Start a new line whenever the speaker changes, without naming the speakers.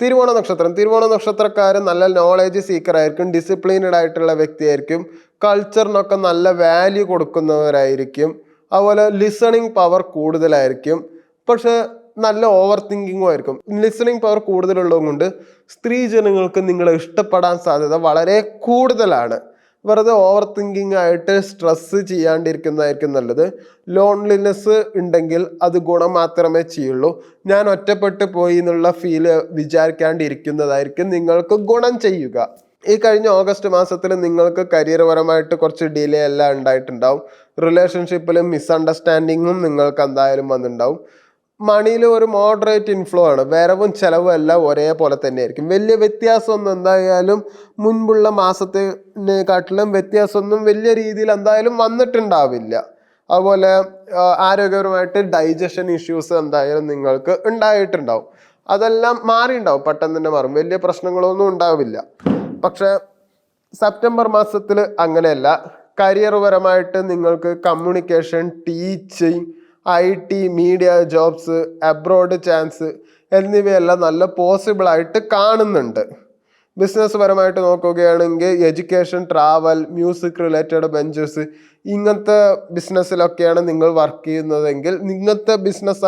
തിരുവോണ നക്ഷത്രം. തിരുവോണ നക്ഷത്രക്കാർ നല്ല നോളേജ് സീക്കർ ആയിരിക്കും. ഡിസിപ്ലിനഡ് ആയിട്ടുള്ള വ്യക്തിയായിരിക്കും. കൾച്ചറിനൊക്കെ നല്ല വാല്യൂ കൊടുക്കുന്നവരായിരിക്കും. അതുപോലെ ലിസണിങ് പവർ കൂടുതലായിരിക്കും. പക്ഷെ നല്ല ഓവർ തിങ്കിങ്ങും ആയിരിക്കും. ലിസണിങ് പവർ കൂടുതലുള്ളതുകൊണ്ട് സ്ത്രീ ജനങ്ങൾക്ക് നിങ്ങളെ ഇഷ്ടപ്പെടാൻ സാധ്യത വളരെ കൂടുതലാണ്. വെറുതെ ഓവർ തിങ്കിങ് ആയിട്ട് സ്ട്രെസ് ചെയ്യാണ്ടിരിക്കുന്നതായിരിക്കും നല്ലത്. ലോൺലിനെസ് ഉണ്ടെങ്കിൽ അത് ഗുണം മാത്രമേ ചെയ്യുള്ളൂ. ഞാൻ ഒറ്റപ്പെട്ട് പോയി എന്നുള്ള ഫീൽ വിചാരിക്കാണ്ടിരിക്കുന്നതായിരിക്കും നിങ്ങൾക്ക് ഗുണം ചെയ്യുക. ഈ കഴിഞ്ഞ ഓഗസ്റ്റ് മാസത്തിൽ നിങ്ങൾക്ക് കരിയർ പരമായിട്ട് കുറച്ച് ഡിലേ എല്ലാം ഉണ്ടായിട്ടുണ്ടാവും. റിലേഷൻഷിപ്പിലും മിസ്അണ്ടർസ്റ്റാൻഡിങ്ങും നിങ്ങൾക്ക് എന്തായാലും വന്നിട്ടുണ്ടാവും. മണിയിൽ ഒരു മോഡറേറ്റ് ഇൻഫ്ലോ ആണ്. വരവും ചെലവും എല്ലാം ഒരേപോലെ തന്നെയായിരിക്കും. വലിയ വ്യത്യാസമൊന്നും എന്തായാലും മുൻപുള്ള മാസത്തിനെക്കാട്ടിലും വ്യത്യാസമൊന്നും വലിയ രീതിയിൽ എന്തായാലും വന്നിട്ടുണ്ടാവില്ല. അതുപോലെ ആരോഗ്യപരമായിട്ട് ഡൈജഷൻ ഇഷ്യൂസ് എന്തായാലും നിങ്ങൾക്ക് ഉണ്ടായിട്ടുണ്ടാവും. അതെല്ലാം മാറിയിട്ടുണ്ടാവും. പെട്ടെന്ന് തന്നെ മാറും. വലിയ പ്രശ്നങ്ങളൊന്നും ഉണ്ടാവില്ല. പക്ഷേ സെപ്റ്റംബർ മാസത്തിൽ അങ്ങനെയല്ല. കരിയർ പരമായിട്ട് നിങ്ങൾക്ക് communication teaching I T media jobs abroad chance എന്നിവയെല്ലാം നല്ല പോസിബിൾ ആയിട്ട് കാണുന്നുണ്ട്. ബിസിനസ് പരമായിട്ട് നോക്കുകയാണെങ്കിൽ education travel music related ventures ഇങ്ങനത്തെ ബിസിനസ്സിലൊക്കെയാണ് നിങ്ങൾ വർക്ക് ചെയ്യുന്നതെങ്കിൽ ഇങ്ങനത്തെ ബിസിനസ്